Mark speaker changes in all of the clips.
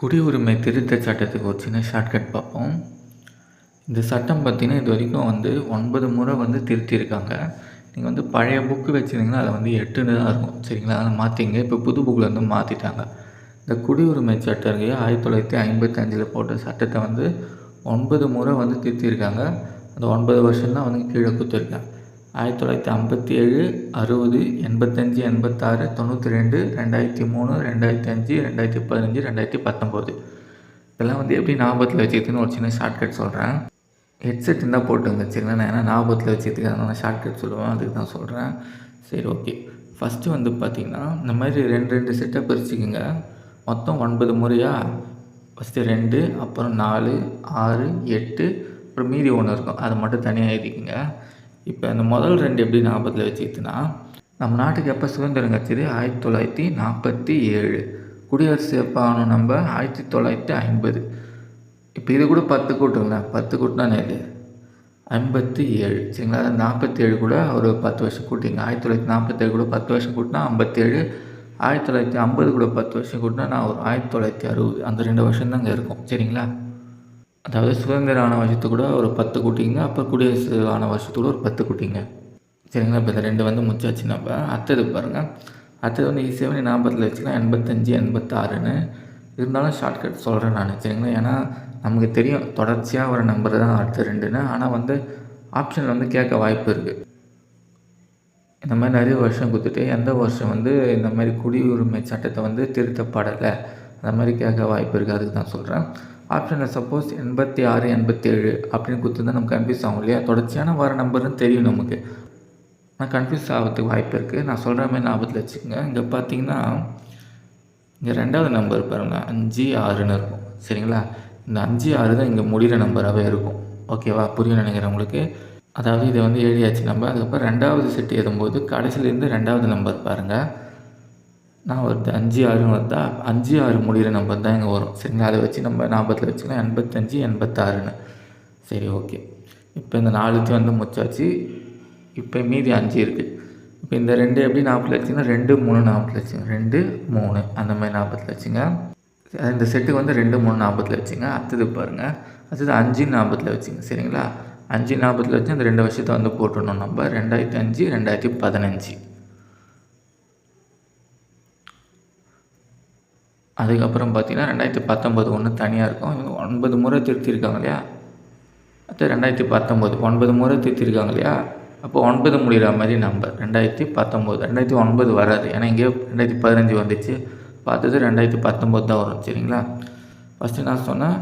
Speaker 1: குடியுரிமை திருத்தச் சட்டத்துக்கு ஒரு சின்ன ஷார்ட்கட் பார்ப்போம். இந்த சட்டம் பார்த்தீங்கன்னா இது வரைக்கும் வந்து ஒன்பது முறை வந்து திருத்தியிருக்காங்க. நீங்கள் வந்து பழைய புக்கு வச்சுருந்தீங்கன்னா அதை வந்து எட்டுன்னு தான் இருக்கும். சரிங்களா? அதை மாற்றிங்க இப்போ புது புக்கில் வந்து மாற்றிட்டாங்க இந்த குடியுரிமை சட்டம் இருக்கு. ஆயிரத்தி தொள்ளாயிரத்தி ஐம்பத்தஞ்சில் போட்ட சட்டத்தை வந்து ஒன்பது முறை வந்து திருத்தியிருக்காங்க. அந்த ஒன்பது வருஷம் தான் வந்து கீழே கொடுத்துருக்கேன் ஆயிரத்தி தொள்ளாயிரத்தி ஐம்பத்தி ஏழு அறுபது எண்பத்தஞ்சு எண்பத்தாறு தொண்ணூற்றி ரெண்டு ரெண்டாயிரத்தி மூணு ரெண்டாயிரத்தி அஞ்சு ரெண்டாயிரத்தி பதினஞ்சு ரெண்டாயிரத்தி பத்தொம்போது. இதெல்லாம் வந்து எப்படி ஞாபகத்தில் வச்சுக்கிறதுன்னு ஒரு சின்ன ஷார்ட்கட் சொல்கிறேன் ஹெட்செட் இருந்தால் போட்டுங்க சரிங்களா நான் ஏன்னா ஞாபகத்தில் வச்சுக்கிறதுக்கு நான் ஷார்ட்கட் சொல்லுவேன் அதுக்கு தான் சொல்கிறேன் சரி ஓகே ஃபஸ்ட்டு வந்து பார்த்திங்கன்னா இந்த மாதிரி ரெண்டு ரெண்டு செட்டாக பிரிச்சுக்கோங்க. மொத்தம் ஒன்பது முறையாக ஃபஸ்ட்டு ரெண்டு அப்புறம் நாலு ஆறு எட்டு அப்புறம் மீதி ஒன்று இருக்கும். அதை மட்டும் தனியாக எழுதிக்கோங்க இப்போ இந்த முதல் ரெண்டு எப்படி ஞாபகத்தில் வச்சுக்கிட்டுனா நம்ம நாட்டுக்கு எப்போ சுதந்திரம் கிடச்சிது? ஆயிரத்தி தொள்ளாயிரத்தி நாற்பத்தி ஏழு. குடியரசு எப்போ ஆகணும் நம்ம ஆயிரத்தி தொள்ளாயிரத்தி ஐம்பது. இப்போ இது கூட பத்து கூட்டுங்களேன். பத்து கூட்டினா நேரு ஐம்பத்தி ஏழு. சரிங்களா? அதாவது நாற்பத்தி ஏழு கூட ஒரு பத்து வருஷம் கூட்டிங்க. ஆயிரத்தி தொள்ளாயிரத்தி நாற்பத்தேழு கூட பத்து வருஷம் கூட்டினா ஐம்பத்தேழு ஆயிரத்தி தொள்ளாயிரத்தி ஐம்பது கூட பத்து வருஷம் கூட்டினா நான் ஒரு ஆயிரத்தி தொள்ளாயிரத்தி அறுபது. அந்த ரெண்டு வருஷம் தாங்க இருக்கும். சரிங்களா? அதாவது சுதந்திரம் ஆன வருஷத்துக்கு கூட ஒரு பத்து கூட்டிங்க அப்புறம் குடியரசு ஆன வருஷத்துக்கூட கூட ஒரு பத்து கூட்டிங்க. சரிங்களா? இப்போ இந்த ரெண்டு வந்து முச்சாச்சு நம்ம. அடுத்தது பாருங்கள் அடுத்தது வந்து ஈஸியாக ஞாபகத்தில் வச்சுக்கலாம். எண்பத்தஞ்சு எண்பத்தாறுன்னு. இருந்தாலும் ஷார்ட்கட் சொல்கிறேன் நான். சரிங்களா? ஏன்னா நமக்கு தெரியும். தொடர்ச்சியாக வர நம்பர் தான் அடுத்த ரெண்டுன்னு. ஆனால் வந்து ஆப்ஷன் வந்து கேட்க வாய்ப்பு இருக்குது இந்த மாதிரி நிறைய வருஷம் கொடுத்துட்டு எந்த வருஷம் வந்து இந்த மாதிரி குடியுரிமை சட்டத்தை வந்து திருத்தப்படலை? அந்த மாதிரி கேட்க வாய்ப்பு இருக்குது அதுக்கு தான் சொல்கிறேன் ஆப்ஷனில் சப்போஸ் எண்பத்தி ஆறு எண்பத்தேழு அப்படின்னு கொடுத்துருந்தா நமக்கு கன்ஃபியூஸ் ஆகும் இல்லையா? தொடர்ச்சியான வர நம்பர்னு தெரியும் நமக்கு. நான் கன்ஃபியூஸ் ஆகிறதுக்கு வாய்ப்பு இருக்குது நான் சொல்கிற மாதிரி ஞாபகத்தில் வச்சுக்கோங்க. இங்கே பார்த்தீங்கன்னா இங்கே ரெண்டாவது நம்பர் பாருங்கள் அஞ்சு ஆறுன்னு இருக்கும். சரிங்களா? இந்த அஞ்சு ஆறு தான் இங்கே முடிகிற நம்பராகவே இருக்கும். ஓகேவா புரியும் நினைக்கிறேன் உங்களுக்கு. அதாவது இதை வந்து எழுதியாச்சு நம்ம. அதுக்கப்புறம் ரெண்டாவது செட் எழுதும்போது கடைசியிலேருந்து ரெண்டாவது நம்பர் பாருங்கள் நான் வருது அஞ்சு ஆறுன்னு வருதா அஞ்சு ஆறு முடிகிற நம்பர் தான் இங்கே வரும். சரிங்களா? அதை வச்சு நம்ம ஞாபகத்தில் வச்சுக்கலாம். எண்பத்தஞ்சு எண்பத்தாறுன்னு. சரி ஓகே இப்போ இந்த நாலுத்தையும் வந்து முச்சாச்சு இப்போ மீதி அஞ்சு இருக்குது இப்போ இந்த ரெண்டு எப்படி நாற்பது வச்சுங்க ரெண்டு மூணு நாற்பது வச்சுங்க ரெண்டு மூணு. அந்த மாதிரி நாற்பத்தில் வச்சுங்க. இந்த செட்டுக்கு வந்து ரெண்டு மூணு நாற்பத்தில் வச்சுங்க. அடுத்தது பாருங்கள் அடுத்தது அஞ்சு நாற்பத்தில் வச்சுங்க. சரிங்களா? அஞ்சு நாற்பத்தில் வச்சு அந்த ரெண்டு வருஷத்தை வந்து போட்டுடணும் நம்ம. ரெண்டாயிரத்தி அஞ்சு ரெண்டாயிரத்தி பதினஞ்சு. அதுக்கப்புறம் பார்த்தீங்கன்னா ரெண்டாயிரத்தி பத்தொம்பது ஒன்று தனியாக இருக்கும். இவங்க ஒன்பது முறை திருத்திருக்காங்க இல்லையா? அடுத்து ரெண்டாயிரத்தி பத்தொம்போது ஒன்பது முறை திருத்திருக்காங்க இல்லையா? அப்போ ஒன்பது முடிகிற மாதிரி நம்பர் ரெண்டாயிரத்தி பத்தொம்போது ரெண்டாயிரத்தி ஒன்பது வராது. ஏன்னா இங்கேயோ ரெண்டாயிரத்தி பதினஞ்சு வந்துச்சு. பார்த்தது ரெண்டாயிரத்தி பத்தொம்போது தான் வரும் சரிங்களா? ஃபஸ்ட்டு நான் சொன்னேன்?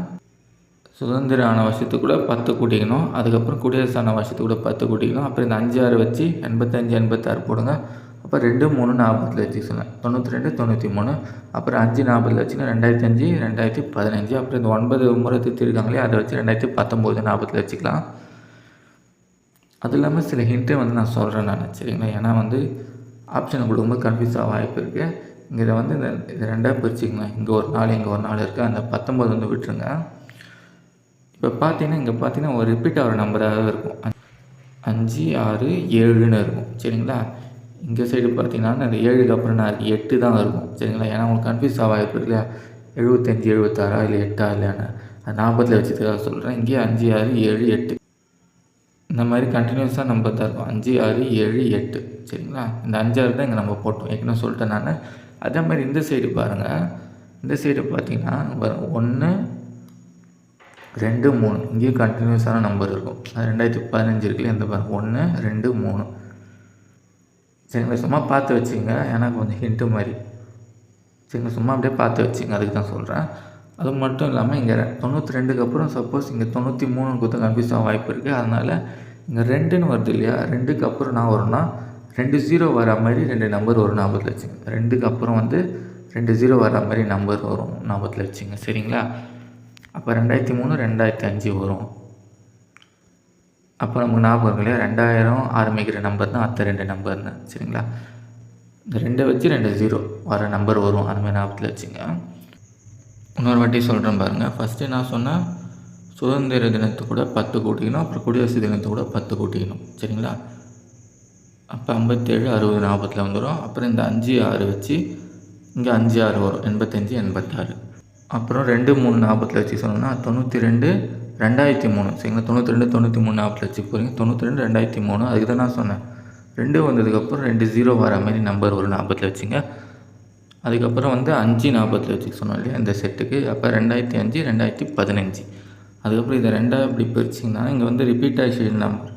Speaker 1: சுதந்திரம் ஆன வருஷத்துக்கு கூட பத்து கூட்டிக்கணும். அதுக்கப்புறம் குடியரசு ஆன வருஷத்துக்கு கூட பத்து கூட்டிக்கணும். அப்புறம் இந்த அஞ்சு ஆறு வச்சு எண்பத்தஞ்சு எண்பத்தாறு போடுங்க. அப்போ ரெண்டு மூணு நாற்பத்தில் வச்சு சொன்னேன் தொண்ணூற்றி ரெண்டு தொண்ணூற்றி மூணு அப்புறம் அஞ்சு நாற்பதில் வச்சுன்னா ரெண்டாயிரத்தி அஞ்சு ரெண்டாயிரத்தி பதினஞ்சு அப்புறம் இந்த ஒன்பது முறை திருத்திருக்காங்களே அதை வச்சு ரெண்டாயிரத்தி பத்தொம்போது நாற்பதில் வச்சுக்கலாம். அது இல்லாமல் சில ஹிண்ட்டே வந்து நான் சொல்கிறேன் நான் சரிங்களா? ஏன்னா வந்து ஆப்ஷன் கொடுக்கும்போது கன்ஃபியூஸ் ஆக வாய்ப்பு இருக்குது இங்கே இதை வந்து இந்த இது ரெண்டாக பிரிச்சுக்கலாம் இங்கே ஒரு நாள் இங்கே ஒரு நாள் இருக்குது அந்த பத்தொம்பது வந்து விட்டுருங்க. இப்போ பார்த்தீங்கன்னா இங்கே பார்த்தீங்கன்னா ஒரு ரிப்பீட் ஆகிற நம்பராக இருக்கும். அஞ்சு ஆறு ஏழுன்னு இருக்கும் சரிங்களா? இங்கே சைடு பார்த்தீங்கன்னா அந்த ஏழுக்கு அப்புறம் நான் எட்டு தான் இருக்கும். சரிங்களா? ஏன்னா உங்களுக்கு கன்ஃபியூஸ் ஆக வாய்ப்பு இல்லையா? எழுபத்தஞ்சி எழுபத்தாறா இல்லை எட்டா இல்லையான்னு. அது நாற்பத்தில் வச்சதுக்காக சொல்கிறேன் இங்கே அஞ்சு ஆறு ஏழு எட்டு. இந்த மாதிரி கண்டினியூஸாக நம்பர் தான் இருக்கும். அஞ்சு ஆறு ஏழு எட்டு. சரிங்களா? இந்த அஞ்சாறு தான் இங்கே நம்ம போட்டோம். ஏற்கனவே சொல்லிட்டேன் நான். அதே மாதிரி இந்த சைடு பாருங்கள் இந்த சைடு பார்த்தீங்கன்னா ஒன்று ரெண்டு மூணு. இங்கேயும் கண்டினியூஸான நம்பர் இருக்கும். அது ரெண்டாயிரத்தி பதினஞ்சு இருக்குல்ல இந்த பாருங்கள் ஒன்று ரெண்டு மூணு. சரிங்களா சும்மா பார்த்து வச்சுங்க. ஏன்னா கொஞ்சம் ஹிண்ட்டு மாதிரி. சரிங்க சும்மா அப்படியே பார்த்து வச்சுங்க. அதுக்கு தான் சொல்கிறேன் அது மட்டும் இல்லாமல் இங்கே தொண்ணூற்றி ரெண்டுக்கு அப்புறம் சப்போஸ் இங்கே தொண்ணூற்றி மூணு கொடுத்த கன்ஃபியூஸ் ஆக வாய்ப்பு இருக்குது அதனால் இங்கே ரெண்டுன்னு வருது இல்லையா? ரெண்டுக்கு அப்புறம் நான் வரும்னா ரெண்டு ஜீரோ வர மாதிரி ரெண்டு நம்பர் வரும் ஞாபகத்தில் வச்சுங்க. ரெண்டுக்கு அப்புறம் வந்து ரெண்டு ஜீரோ வர மாதிரி நம்பர் வரும் ஞாபகத்தில் வச்சுங்க. சரிங்களா? அப்போ ரெண்டாயிரத்தி மூணு ரெண்டாயிரத்தி அஞ்சு வரும். அப்போ நமக்கு ஞாபகம் இருக்கு இல்லையா ரெண்டாயிரம் ஆரம்பிக்கிற நம்பர் தான் அத்தை ரெண்டு நம்பர்னு சரிங்களா? இந்த ரெண்டை வச்சு ரெண்டு ஜீரோ வர நம்பர் வரும் அந்த மாதிரி ஞாபகத்தில் வச்சுங்க. இன்னொரு வாட்டி சொல்கிறேன் பாருங்கள் ஃபஸ்ட்டு நான் சொன்னேன் சுதந்திர தினத்து கூட பத்து கூட்டிக்கணும் அப்புறம் குடியரசு தினத்து கூட பத்து கூட்டிக்கணும் சரிங்களா? அப்போ ஐம்பத்தேழு அறுபது நாற்பத்தில் வந்துடும் அப்புறம் இந்த அஞ்சு ஆறு வச்சு இங்கே அஞ்சு ஆறு வரும் எண்பத்தஞ்சு எண்பத்தாறு. அப்புறம் ரெண்டு மூணு நாற்பத்தில் வச்சு சொன்னோம்னா தொண்ணூற்றி ரெண்டு ரெண்டாயிரத்தி மூணு. சரிங்களா? தொண்ணூற்றி ரெண்டு தொண்ணூற்றி மூணு ஆப்பில் வச்சு போகிறீங்க தொண்ணூற்றி ரெண்டு ரெண்டாயிரத்தி மூணு. அதுக்கு தான் நான் சொன்னேன். ரெண்டு வந்ததுக்கப்புறம் ரெண்டு ஜீரோ வர மாதிரி நம்பர் ஒரு நாற்பத்தில் வச்சுங்க. அதுக்கப்புறம் வந்து அஞ்சு நாற்பத்தில் வச்சுக்க சொன்னோம் இல்லையா இந்த செட்டுக்கு அப்போ ரெண்டாயிரத்தி அஞ்சு ரெண்டாயிரத்தி பதினஞ்சு. அதுக்கப்புறம் இதை ரெண்டாக இப்படி பிரிச்சிங்கன்னா இங்கே வந்து ரிப்பீட்டேஷன் நம்பர்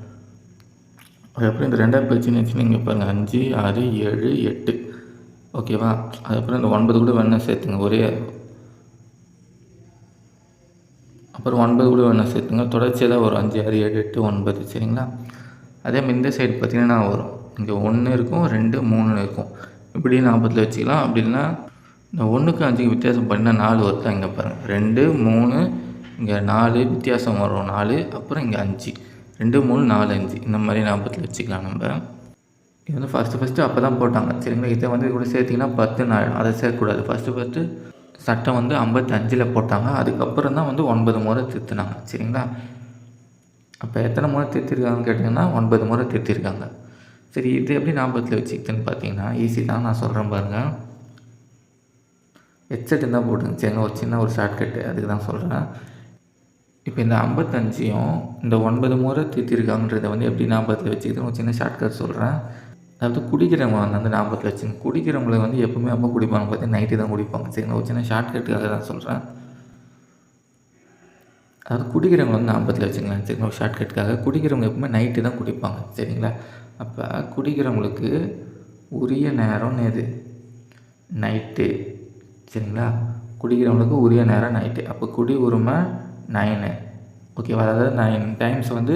Speaker 1: அதுக்கப்புறம் இந்த ரெண்டாக பிரிச்சுன்னு வச்சுன்னா இங்கே பாருங்கள் அஞ்சு ஆறு ஏழு எட்டு. ஓகேவா அதுக்கப்புறம் இந்த ஒன்பது கூட வேணால் சேர்த்துங்க. ஒரே அப்புறம் ஒன்பது கூட வேணால் சேர்த்துங்க. தொடர்ச்சியாக தான் வரும். அஞ்சு ஆறு ஏழு எட்டு ஒன்பது சரிங்களா? அதே மாதிரி இந்த சைடு பார்த்தீங்கன்னா வரும். இங்கே ஒன்று இருக்கும் ரெண்டு மூணு இருக்கும். இப்படி ஞாபகத்தில் வச்சுக்கலாம். அப்படின்னா இந்த ஒன்றுக்கு அஞ்சுக்கு வித்தியாசம் பண்ணால் நாலு வருதா இங்கே பாருங்கள் ரெண்டு மூணு இங்கே நாலு வித்தியாசம் வரும். நாலு அப்புறம் இங்கே அஞ்சு. ரெண்டு மூணு நாலு அஞ்சு. இந்த மாதிரி ஞாபகத்தில் வச்சுக்கலாம் நம்ம. இது வந்து ஃபஸ்ட்டு ஃபஸ்ட்டு அப்போ தான் போட்டாங்க. சரிங்களா? இதை வந்து கூட சேர்த்திங்கன்னா பத்துன்னு நாள் அதை சேர்க்கக்கூடாது. ஃபஸ்ட்டு ஃபஸ்ட்டு சட்டம் வந்து ஐம்பத்தஞ்சில் போட்டாங்க. அதுக்கப்புறம் தான் வந்து ஒன்பது முறை திருத்தினாங்க. சரிங்களா? அப்போ எத்தனை முறை திருத்திருக்காங்கன்னு கேட்டிங்கன்னா ஒன்பது முறை திருத்திருக்காங்க. சரி இது எப்படி ஞாபகத்தில் வச்சுக்கிட்டுன்னு பார்த்தீங்கன்னா ஈஸி தான் நான் சொல்கிறேன் பாருங்கள் ஹெட்செட் இருந்தால் போட்டுங்க சரிங்க ஒரு சின்ன ஒரு ஷார்ட்கட்டு அதுக்கு தான் சொல்கிறேன் இப்போ இந்த ஐம்பத்தஞ்சையும் இந்த ஒன்பது முறை திருத்திருக்காங்கன்றதை வந்து எப்படி ஞாபகத்தில் வச்சுக்கிட்டு ஒரு சின்ன ஷார்ட்கட் சொல்கிறேன் அதாவது குடிக்கிறவங்க வந்து அந்த ஞாபகத்தில் வச்சுங்க குடிக்கிறவங்களை வந்து எப்போவுமே அப்போ குடிப்பாங்க. பார்த்தீங்கன்னா நைட்டு தான் குடிப்பாங்க. சரிங்களா ஒரு சின்ன ஷார்ட்கட்டுக்காக தான் சொல்கிறேன் அதாவது குடிக்கிறவங்க வந்து ஞாபகத்தில் வச்சுக்கலாம் சரிங்களா ஒரு ஷார்ட்கட்டுக்காக குடிக்கிறவங்க எப்பவுமே நைட்டு தான் குடிப்பாங்க. சரிங்களா? அப்போ குடிக்கிறவங்களுக்கு உரிய நேரம்னு எது? நைட்டு சரிங்களா? குடிக்கிறவங்களுக்கு உரிய நேரம் நைட்டு அப்போ குடி உரிமை நைனு ஓகேவா அதாவது நைன் டைம்ஸ் வந்து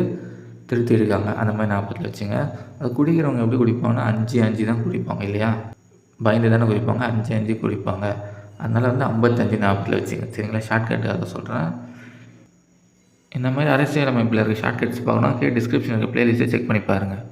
Speaker 1: திருத்திருக்காங்க அந்த மாதிரி நாற்பத்தில் வச்சுங்க. அது குடிக்கிறவங்க எப்படி குடிப்பாங்கன்னா அஞ்சு அஞ்சு தான் குடிப்பாங்க இல்லையா? பயந்து தானே குடிப்பாங்க அஞ்சு அஞ்சு குடிப்பாங்க. அதனால் வந்து ஐம்பத்தஞ்சு நாற்பதில் வச்சுங்க. சரிங்களா? ஷார்ட்கட்டுக்காக சொல்கிறேன் இந்த மாதிரி அரசியல் அமைப்பில் இருக்க ஷார்ட்கட்ஸ் பார்க்கணும் கே டிஸ்கிரிப்ஷன் இருக்க ப்ளேலிஸ்ட்டை செக் பண்ணி பாருங்கள்